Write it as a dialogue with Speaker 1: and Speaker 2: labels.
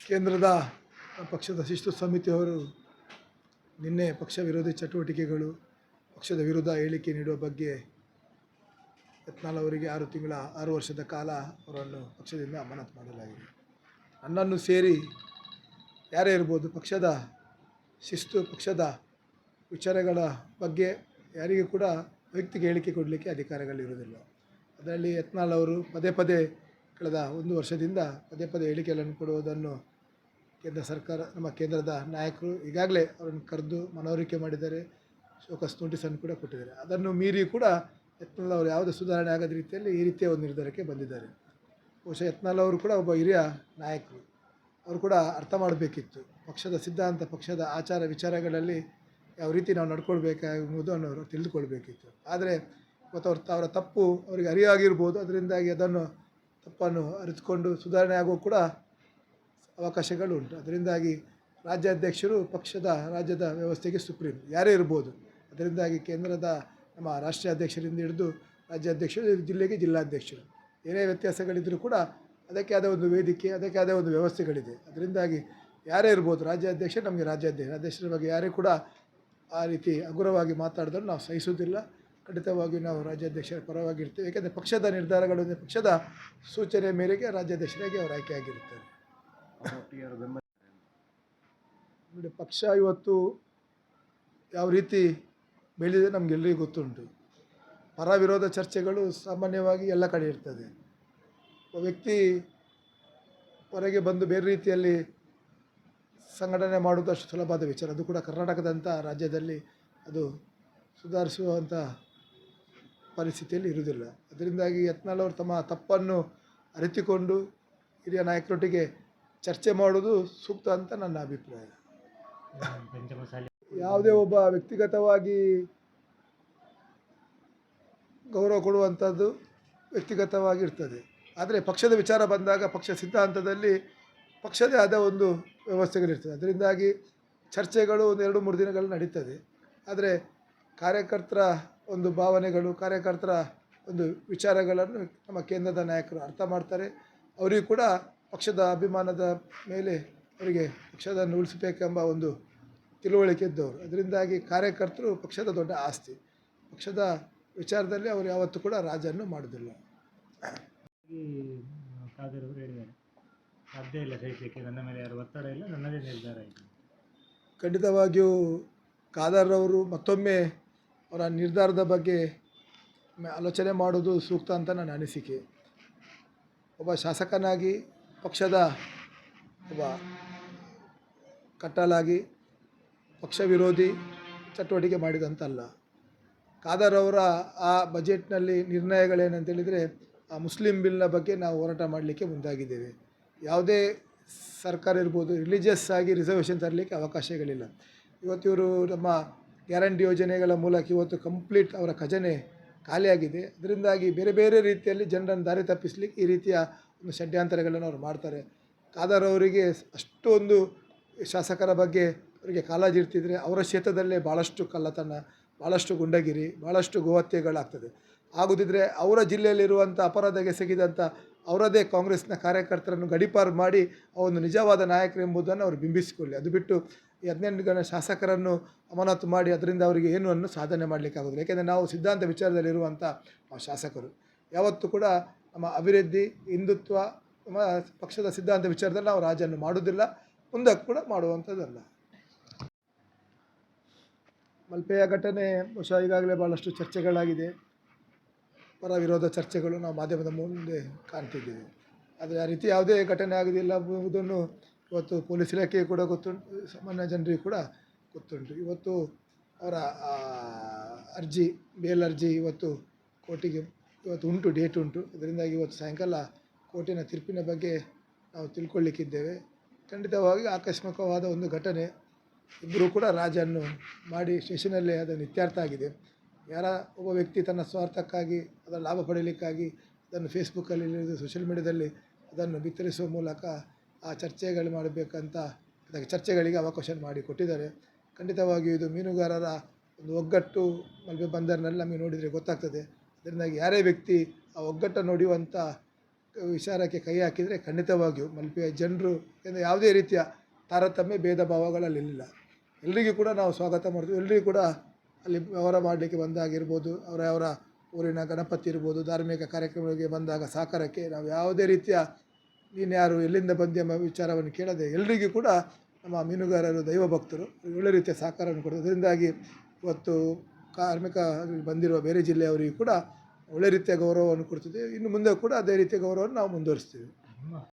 Speaker 1: ಕೇಂದ್ರದ ಪಕ್ಷದ ಶಿಸ್ತು ಸಮಿತಿಯವರು ನಿನ್ನೆ ಪಕ್ಷ ವಿರೋಧಿ ಚಟುವಟಿಕೆಗಳು, ಪಕ್ಷದ ವಿರುದ್ಧ ಹೇಳಿಕೆ ನೀಡುವ ಬಗ್ಗೆ ಯತ್ನಾಳ್ ಅವರಿಗೆ ಆರು ತಿಂಗಳ, ಆರು ವರ್ಷದ ಕಾಲ ಅವರನ್ನು ಪಕ್ಷದಿಂದ ಅಮಾನತು ಮಾಡಲಾಗಿದೆ. ನನ್ನನ್ನು ಸೇರಿ ಯಾರೇ ಇರ್ಬೋದು ಪಕ್ಷದ ಶಿಸ್ತು, ಪಕ್ಷದ ವಿಚಾರಗಳ ಬಗ್ಗೆ ಯಾರಿಗೂ ಕೂಡ ವೈಯಕ್ತಿಕ ಹೇಳಿಕೆ ಕೊಡಲಿಕ್ಕೆ ಅಧಿಕಾರಗಳಿರುವುದಿಲ್ಲ. ಅದರಲ್ಲಿ ಯತ್ನಾಳ್ ಅವರು ಪದೇ ಪದೇ ಕಳೆದ ಒಂದು ವರ್ಷದಿಂದ ಪದೇ ಪದೇ ಹೇಳಿಕೆಗಳನ್ನು ಕೊಡುವುದನ್ನು ಕೇಂದ್ರ ಸರ್ಕಾರ, ನಮ್ಮ ಕೇಂದ್ರದ ನಾಯಕರು ಈಗಾಗಲೇ ಅವರನ್ನು ಕರೆದು ಮನವರಿಕೆ ಮಾಡಿದ್ದಾರೆ. ಶೋಕಸ್ ನೋಟಿಸನ್ನು ಕೂಡ ಕೊಟ್ಟಿದ್ದಾರೆ. ಅದನ್ನು ಮೀರಿ ಕೂಡ ಯತ್ನಾಲ್ ಅವರು ಯಾವುದೇ ಸುಧಾರಣೆ ಆಗದ ರೀತಿಯಲ್ಲಿ ಈ ರೀತಿಯ ಒಂದು ನಿರ್ಧಾರಕ್ಕೆ ಬಂದಿದ್ದಾರೆ. ಬಹುಶಃ ಯತ್ನಾಲ್ ಅವರು ಕೂಡ ಒಬ್ಬ ಹಿರಿಯ ನಾಯಕರು. ಅವರು ಕೂಡ ಅರ್ಥ ಮಾಡಬೇಕಿತ್ತು. ಪಕ್ಷದ ಸಿದ್ಧಾಂತ, ಪಕ್ಷದ ಆಚಾರ ವಿಚಾರಗಳಲ್ಲಿ ಯಾವ ರೀತಿ ನಾವು ನಡ್ಕೊಳ್ಬೇಕಾಗುವುದನ್ನು ಅವರು ತಿಳಿದುಕೊಳ್ಬೇಕಿತ್ತು. ಆದರೆ ಇವತ್ತು ಅವ್ರ ಅವರ ತಪ್ಪು ಅವರಿಗೆ ಅರಿವಾಗಿರ್ಬೋದು. ಅದರಿಂದಾಗಿ ಅದನ್ನು ತಪ್ಪನ್ನು ಅರಿತುಕೊಂಡು ಸುಧಾರಣೆ ಆಗೋ ಕೂಡ ಅವಕಾಶಗಳು ಉಂಟು. ಅದರಿಂದಾಗಿ ರಾಜ್ಯಾಧ್ಯಕ್ಷರು ಪಕ್ಷದ, ರಾಜ್ಯದ ವ್ಯವಸ್ಥೆಗೆ ಸುಪ್ರೀಂ. ಯಾರೇ ಇರ್ಬೋದು. ಅದರಿಂದಾಗಿ ಕೇಂದ್ರದ ನಮ್ಮ ರಾಷ್ಟ್ರೀಯ ಅಧ್ಯಕ್ಷರಿಂದ ಹಿಡಿದು ರಾಜ್ಯಾಧ್ಯಕ್ಷರು, ಜಿಲ್ಲೆಗೆ ಜಿಲ್ಲಾಧ್ಯಕ್ಷರು. ಏನೇ ವ್ಯತ್ಯಾಸಗಳಿದ್ದರೂ ಕೂಡ ಅದಕ್ಕೆ ಆದ ಒಂದು ವೇದಿಕೆ, ಅದಕ್ಕೆ ಆದ ಒಂದು ವ್ಯವಸ್ಥೆಗಳಿದೆ. ಅದರಿಂದಾಗಿ ಯಾರೇ ಇರ್ಬೋದು ರಾಜ್ಯಾಧ್ಯಕ್ಷ ನಮಗೆ ರಾಜ್ಯಾಧ್ಯಕ್ಷ ಅಧ್ಯಕ್ಷರ ಬಗ್ಗೆ ಯಾರೇ ಕೂಡ ಆ ರೀತಿ ಹಗುರವಾಗಿ ಮಾತಾಡಿದ್ರೆ ನಾವು ಸಹಿಸುವುದಿಲ್ಲ. ಖಂಡಿತವಾಗಿಯೂ ನಾವು ರಾಜ್ಯಾಧ್ಯಕ್ಷರ ಪರವಾಗಿರ್ತೇವೆ. ಏಕೆಂದರೆ ಪಕ್ಷದ ನಿರ್ಧಾರಗಳು ಪಕ್ಷದ ಸೂಚನೆ ಮೇರೆಗೆ ರಾಜ್ಯಾಧ್ಯಕ್ಷರಾಗಿ ಅವರು ಆಯ್ಕೆಯಾಗಿರುತ್ತಾರೆ ನೋಡಿ, ಪಕ್ಷ ಇವತ್ತು ಯಾವ ರೀತಿ ಬೆಳೆದಿದೆ ನಮಗೆಲ್ಲರಿಗೂ ಗೊತ್ತುಂಟು. ಪರ ವಿರೋಧ ಚರ್ಚೆಗಳು ಸಾಮಾನ್ಯವಾಗಿ ಎಲ್ಲ ಕಡೆ ಇರ್ತದೆ. ಒಬ್ಬ ವ್ಯಕ್ತಿ ಹೊರಗೆ ಬಂದು ಬೇರೆ ರೀತಿಯಲ್ಲಿ ಸಂಘಟನೆ ಮಾಡುವುದು ಅಷ್ಟು ಸುಲಭದ ವಿಚಾರ. ಅದು ಕೂಡ ಕರ್ನಾಟಕದಂಥ ರಾಜ್ಯದಲ್ಲಿ ಅದು ಸುಧಾರಿಸುವಂಥ ಪರಿಸ್ಥಿತಿಯಲ್ಲಿ ಇರುವುದಿಲ್ಲ. ಅದರಿಂದಾಗಿ ಯತ್ನಾಳ್ ಅವರು ತಮ್ಮ ತಪ್ಪನ್ನು ಅರಿತುಕೊಂಡು ಹಿರಿಯ ನಾಯಕರೊಟ್ಟಿಗೆ ಚರ್ಚೆ ಮಾಡುವುದು ಸೂಕ್ತ ಅಂತ ನನ್ನ ಅಭಿಪ್ರಾಯ. ಯಾವುದೇ ಒಬ್ಬ ವ್ಯಕ್ತಿಗತವಾಗಿ ಗೌರವ ಕೊಡುವಂಥದ್ದು ವ್ಯಕ್ತಿಗತವಾಗಿರ್ತದೆ ಆದರೆ ಪಕ್ಷದ ವಿಚಾರ ಬಂದಾಗ ಪಕ್ಷ ಸಿದ್ಧಾಂತದಲ್ಲಿ ಪಕ್ಷದೇ ಆದ ಒಂದು ವ್ಯವಸ್ಥೆಗಳಿರ್ತದೆ. ಅದರಿಂದಾಗಿ ಚರ್ಚೆಗಳು ಒಂದು ಎರಡು ಮೂರು ದಿನಗಳು ನಡೀತದೆ. ಆದರೆ ಕಾರ್ಯಕರ್ತರ ಒಂದು ಭಾವನೆಗಳು ಕಾರ್ಯಕರ್ತರ ಒಂದು ವಿಚಾರಗಳನ್ನು ನಮ್ಮ ಕೇಂದ್ರದ ನಾಯಕರು ಅರ್ಥ ಮಾಡ್ತಾರೆ. ಅವರಿಗೂ ಕೂಡ ಪಕ್ಷದ ಅಭಿಮಾನದ ಮೇಲೆ ಅವರಿಗೆ ಪಕ್ಷದನ್ನು ಉಳಿಸಬೇಕೆಂಬ ಒಂದು ತಿಳುವಳಿಕೆ ಇದ್ದವರು. ಅದರಿಂದಾಗಿ ಕಾರ್ಯಕರ್ತರು ಪಕ್ಷದ ದೊಡ್ಡ ಆಸ್ತಿ. ಪಕ್ಷದ ವಿಚಾರದಲ್ಲಿ ಅವರು ಯಾವತ್ತೂ ಕೂಡ ರಾಜನ್ನು ಮಾಡೋದಿಲ್ಲ
Speaker 2: ಖಾದರ್ ಅವರು ಹೇಳಿದ್ದಾರೆ. ಸಾಧ್ಯ ಇಲ್ಲ ಸಹಿಸಲಿಕ್ಕೆ ನನ್ನ ಮೇಲೆ ಯಾರು ಒತ್ತಡ ಇಲ್ಲ ನನ್ನದೇ ನಿರ್ಧಾರ ಇದೆ.
Speaker 1: ಖಂಡಿತವಾಗಿಯೂ ಖಾದರ್ ಅವರು ಮತ್ತೊಮ್ಮೆ ಅವರ ನಿರ್ಧಾರದ ಬಗ್ಗೆ ಆಲೋಚನೆ ಮಾಡೋದು ಸೂಕ್ತ ಅಂತ ನನ್ನ ಅನಿಸಿಕೆ. ಒಬ್ಬ ಶಾಸಕನಾಗಿ, ಪಕ್ಷದ ಒಬ್ಬ ಕಟ್ಟಲಾಗಿ, ಪಕ್ಷ ವಿರೋಧಿ ಚಟುವಟಿಕೆ ಮಾಡಿದಂತಲ್ಲ. ಖಾದರ್ ಅವರ ಆ ಬಜೆಟ್ನಲ್ಲಿ ನಿರ್ಣಯಗಳೇನಂತೇಳಿದರೆ ಆ ಮುಸ್ಲಿಂ ಬಿಲ್ನ ಬಗ್ಗೆ ನಾವು ಹೋರಾಟ ಮಾಡಲಿಕ್ಕೆ ಮುಂದಾಗಿದ್ದೇವೆ. ಯಾವುದೇ ಸರ್ಕಾರ ಇರ್ಬೋದು, ರಿಲಿಜಿಯಸ್ ಆಗಿ ರಿಸರ್ವೇಷನ್ ತರಲಿಕ್ಕೆ ಅವಕಾಶಗಳಿಲ್ಲ. ಇವತ್ತಿವರು ನಮ್ಮ ಗ್ಯಾರಂಟಿ ಯೋಜನೆಗಳ ಮೂಲಕ ಇವತ್ತು ಕಂಪ್ಲೀಟ್ ಅವರ ಖಜಾನೆ ಖಾಲಿಯಾಗಿದೆ. ಅದರಿಂದಾಗಿ ಬೇರೆ ಬೇರೆ ರೀತಿಯಲ್ಲಿ ಜನರನ್ನು ದಾರಿ ತಪ್ಪಿಸಲಿಕ್ಕೆ ಈ ರೀತಿಯ ಒಂದು ಷಡ್ಯಾಂತರಗಳನ್ನು ಅವರು ಮಾಡ್ತಾರೆ. ಖಾದರ್ ಅವರಿಗೆ ಅಷ್ಟೊಂದು ಶಾಸಕರ ಬಗ್ಗೆ ಅವರಿಗೆ ಕಾಳಜಿ ಇರ್ತಿದ್ರೆ ಅವರ ಕ್ಷೇತ್ರದಲ್ಲೇ ಭಾಳಷ್ಟು ಕಳ್ಳತನ ಭಾಳಷ್ಟು ಗುಂಡಗಿರಿ ಭಾಳಷ್ಟು ಗೋಹತ್ಯೆಗಳಾಗ್ತದೆ. ಆಗುದಿದ್ರೆ ಅವರ ಜಿಲ್ಲೆಯಲ್ಲಿರುವಂಥ ಅಪರಾಧಕ್ಕೆ ಸಿಗಿದಂಥ ಅವರದೇ ಕಾಂಗ್ರೆಸ್ನ ಕಾರ್ಯಕರ್ತರನ್ನು ಗಡಿಪಾರು ಮಾಡಿ ಅವನು ನಿಜವಾದ ನಾಯಕರು ಎಂಬುದನ್ನು ಅವರು ಬಿಂಬಿಸಿಕೊಳ್ಳಿ. ಅದು ಬಿಟ್ಟು ಈ ಹದಿನೆಂಟು ಜನ ಶಾಸಕರನ್ನು ಅಮಾನತು ಮಾಡಿ ಅದರಿಂದ ಅವರಿಗೆ ಏನು ಅನ್ನು ಸಾಧನೆ ಮಾಡಲಿಕ್ಕಾಗೋದಿಲ್ಲ. ಯಾಕೆಂದರೆ ನಾವು ಸಿದ್ಧಾಂತ ವಿಚಾರದಲ್ಲಿರುವಂಥ ಶಾಸಕರು. ಯಾವತ್ತೂ ಕೂಡ ನಮ್ಮ ಅಭಿವೃದ್ಧಿ, ಹಿಂದುತ್ವ, ನಮ್ಮ ಪಕ್ಷದ ಸಿದ್ಧಾಂತ ವಿಚಾರದಲ್ಲಿ ನಾವು ರಾಜನ್ನು ಮಾಡುವುದಿಲ್ಲ ಮುಂದಕ್ಕೆ ಕೂಡ ಮಾಡುವಂಥದ್ದಲ್ಲ. ಮಲ್ಪೆಯ ಘಟನೆ ಬಹುಶಃ ಈಗಾಗಲೇ ಭಾಳಷ್ಟು ಚರ್ಚೆಗಳಾಗಿದೆ. ಪರ ವಿರೋಧ ಚರ್ಚೆಗಳು ನಾವು ಮಾಧ್ಯಮದ ಮುಂದೆ ಕಾಣ್ತಿದ್ದೇವೆ. ಆದರೆ ಆ ರೀತಿ ಯಾವುದೇ ಘಟನೆ ಆಗೋದಿಲ್ಲ ಎಂಬುದನ್ನು ಇವತ್ತು ಪೊಲೀಸ್ ಇಲಾಖೆಗೆ ಕೂಡ ಗೊತ್ತುಂಟು, ಸಾಮಾನ್ಯ ಜನರಿಗೆ ಕೂಡ ಗೊತ್ತುಂಟು. ಇವತ್ತು ಅವರ ಅರ್ಜಿ, ಬೇಲ್ ಅರ್ಜಿ ಇವತ್ತು ಕೋರ್ಟಿಗೆ ಇವತ್ತು ಉಂಟು, ಡೇಟ್ ಉಂಟು. ಇದರಿಂದಾಗಿ ಇವತ್ತು ಸಾಯಂಕಾಲ ಕೋರ್ಟಿನ ತೀರ್ಪಿನ ಬಗ್ಗೆ ನಾವು ತಿಳ್ಕೊಳ್ಳಿಕ್ಕಿದ್ದೇವೆ. ಖಂಡಿತವಾಗಿ ಆಕಸ್ಮಿಕವಾದ ಒಂದು ಘಟನೆ ಇಬ್ಬರೂ ಕೂಡ ರಾಜನ್ನು ಮಾಡಿ ಸ್ಟೇಷನಲ್ಲೇ ಅದು ನಿತ್ಯಾರ್ಥ ಆಗಿದೆ. ಯಾರ, ಒಬ್ಬ ವ್ಯಕ್ತಿ ತನ್ನ ಸ್ವಾರ್ಥಕ್ಕಾಗಿ, ಅದರ ಲಾಭ ಪಡೆಯಲಿಕ್ಕಾಗಿ ಅದನ್ನು ಫೇಸ್ಬುಕ್ಕಲ್ಲಿ ಸೋಷಿಯಲ್ ಮೀಡಿಯಾದಲ್ಲಿ ಅದನ್ನು ಬಿತ್ತರಿಸುವ ಮೂಲಕ ಆ ಚರ್ಚೆಗಳು ಮಾಡಬೇಕಂತ ಅದಕ್ಕೆ ಚರ್ಚೆಗಳಿಗೆ ಅವಕಾಶ ಮಾಡಿ ಕೊಟ್ಟಿದ್ದಾರೆ. ಖಂಡಿತವಾಗಿಯೂ ಇದು ಮೀನುಗಾರರ ಒಂದು ಒಗ್ಗಟ್ಟು ಮಲ್ಪೆ ಬಂದರಿನಲ್ಲಿ ನಮಗೆ ನೋಡಿದರೆ ಗೊತ್ತಾಗ್ತದೆ. ಅದರಿಂದಾಗಿ ಯಾರೇ ವ್ಯಕ್ತಿ ಆ ಒಗ್ಗಟ್ಟನ್ನು ನೋಡಿಯುವಂಥ ವಿಚಾರಕ್ಕೆ ಕೈ ಹಾಕಿದರೆ ಖಂಡಿತವಾಗಿಯೂ ಮಲ್ಪೆಯ ಜನರು ಯಾವುದೇ ರೀತಿಯ ತಾರತಮ್ಯ ಭೇದ ಭಾವಗಳಲ್ಲಿಲ್ಲ ಎಲ್ಲರಿಗೂ ಕೂಡ ನಾವು ಸ್ವಾಗತ ಮಾಡ್ತೀವಿ. ಎಲ್ಲರಿಗೂ ಕೂಡ ಅಲ್ಲಿ ವ್ಯವಹಾರ ಮಾಡಲಿಕ್ಕೆ ಬಂದಾಗಿರ್ಬೋದು, ಅವರ ಅವರ ಊರಿನ ಗಣಪತಿ ಇರ್ಬೋದು, ಧಾರ್ಮಿಕ ಕಾರ್ಯಕ್ರಮಗಳಿಗೆ ಬಂದಾಗ ಸಾಕಾರಕ್ಕೆ ನಾವು ಯಾವುದೇ ರೀತಿಯ ನೀನು ಯಾರು, ಎಲ್ಲಿಂದ ಬಂದಿ ಎಂಬ ವಿಚಾರವನ್ನು ಕೇಳದೆ ಎಲ್ಲರಿಗೂ ಕೂಡ ನಮ್ಮ ಮೀನುಗಾರರು ದೈವ ಭಕ್ತರು ಒಳ್ಳೆ ರೀತಿಯ ಸಹಕಾರವನ್ನು ಕೊಡ್ತಾರೆ. ಅದರಿಂದಾಗಿ ಇವತ್ತು ಕಾರ್ಮಿಕ ಬಂದಿರುವ ಬೇರೆ ಜಿಲ್ಲೆಯವರಿಗೂ ಕೂಡ ಒಳ್ಳೆ ರೀತಿಯ ಗೌರವವನ್ನು ಕೊಡ್ತಿದ್ದೀವಿ ಇನ್ನು ಮುಂದೆ ಕೂಡ ಅದೇ ರೀತಿಯ ಗೌರವವನ್ನು ನಾವು ಮುಂದುವರಿಸ್ತೀವಿ.